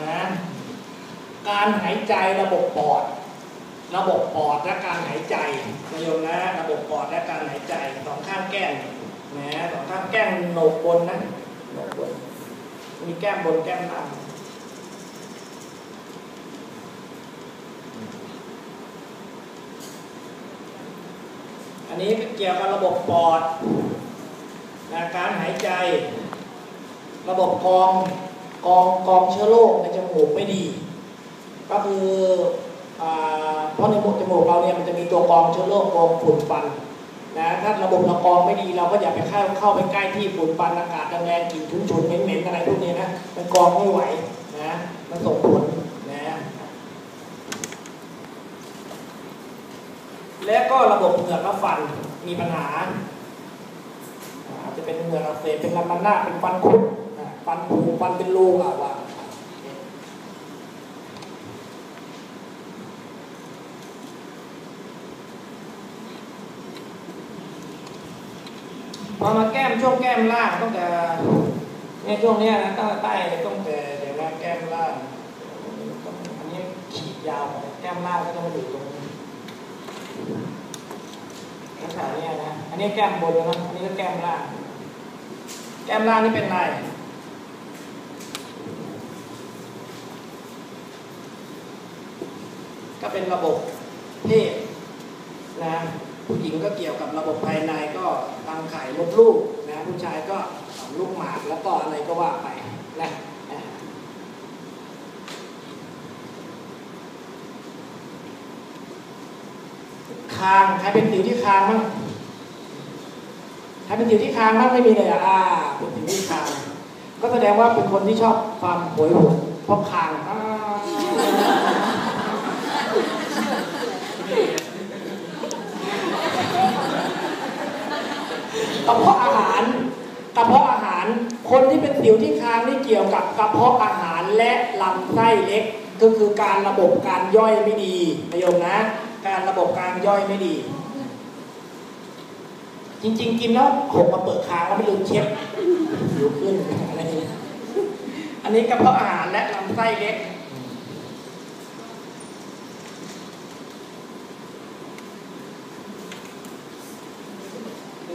นะการหายใจระบบปอด ระบบปอดและการหายใจนะโยมนะระบบปอดและการหายใจสองข้างแก้มนะสองข้างแก้มโหนกบนนะโหนกบน มีแก้มบนแก้มล่างอันนี้เกี่ยวกับระบบปอดนะการหายใจ ระบบกอง กองกองเชื้อโรคในจมูกไม่ดี ก็คืออเพราะในหมดจมูกเราเนี่ยมันจะมีตัวกองเชื้อโรคกองฝุ่นฟันนะถ้าระบบรากองไม่ดีเราก็อย่าไปเข้าเข้าไปใกล้ที่ฝุ่นฟันอากาศแรงกลิ่นฉุนเหม็นๆอะไรพวกนี้นะมันกองไม่ไหวนะมันส่งผลนะและก็ระบบเหงือกและฟันมีปัญหาจะเป็นเหงือกอักเสบเป็นลำมันหน้าเป็นฟันคุด ฟันผุฟันเป็นรูอะว่าพอมาแก้มช่วงแก้มล่างตั้งแต่เนี่ยช่วงเนี้ยนะตั้งแต่ใต้ตั้งแต่เดี๋ยวนะแก้มล่างอันนี้ขีดยาวแก้มล่างก็จะมาอยู่ตรงนี้ลักษณะเนี้ยนะอันนี้แก้มบนนะอันนี้ก็แก้มล่าง แก้มล่างนี่เป็นไร ก็เป็นระบบเพศนะผู้หญิงก็เกี่ยวกับระบบภายในก็ตั้งไข่มดลูกนะผู้ชายก็ลูกหมากแล้วก็อะไรก็ว่าไปนะคางใครเป็นสิวที่คางบ้างใครเป็นสิวที่คางบ้างไม่มีเลยอะอ่าเป็นสิวที่คาง ก็แสดงว่าเป็นคนที่ชอบความโหยหวนเพราะคางอ่า กระเพาะอาหารกระเพาะอาหาร คนที่เป็นสิวที่คางนี่เกี่ยวกับกระเพาะอาหารและลำไส้เล็ก ก็คือการระบบการย่อยไม่ดีนายโยมนะ การระบบการย่อยไม่ดี จริง ๆ กินแล้วหกมาเปิดคางแล้วไม่ลืมเช็ดสิวขึ้นอะไรนี้อันนี้กระเพาะอาหารและลำไส้เล็ก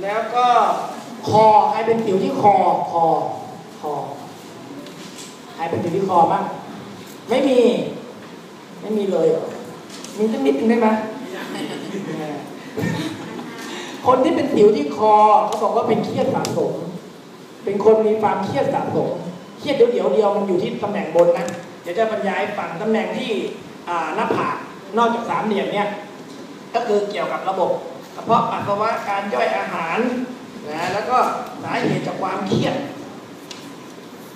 แล้วก็คอใครเป็นสิวที่คอคอคอใครเป็นสิวที่คอบ้างไม่มี ไม่มีเลยเหรอมีสักนิดนึงได้ไหมคนที่เป็นสิวที่คอเขาบอกว่าเป็นเครียดสะสมเป็นคนมีความเครียดสะสมเครียดเดี๋ยวเดียวเดียวมันอยู่ที่ตำแหน่งบนนะเดี๋ยวจะบรรยายให้ฟังตำแหน่งที่หน้าผากนอกจากสามเหลี่ยมเนี่ยก็คือเกี่ยวกับระบบ ระเพาะปัสสาวะการย่อยอาหารนะแล้วก็สาเหตุจากความเครียด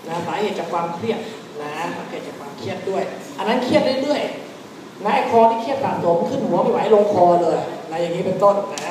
นะสาเหตุจากความเครียดนะสาเหตุจากความเครียดด้วย อันนั้นเครียดเรื่อยๆนะไอ้คอที่เครียดสะสมขึ้นหัวไม่ไหวลงคอเลยนะอย่างนี้เป็นต้นนะ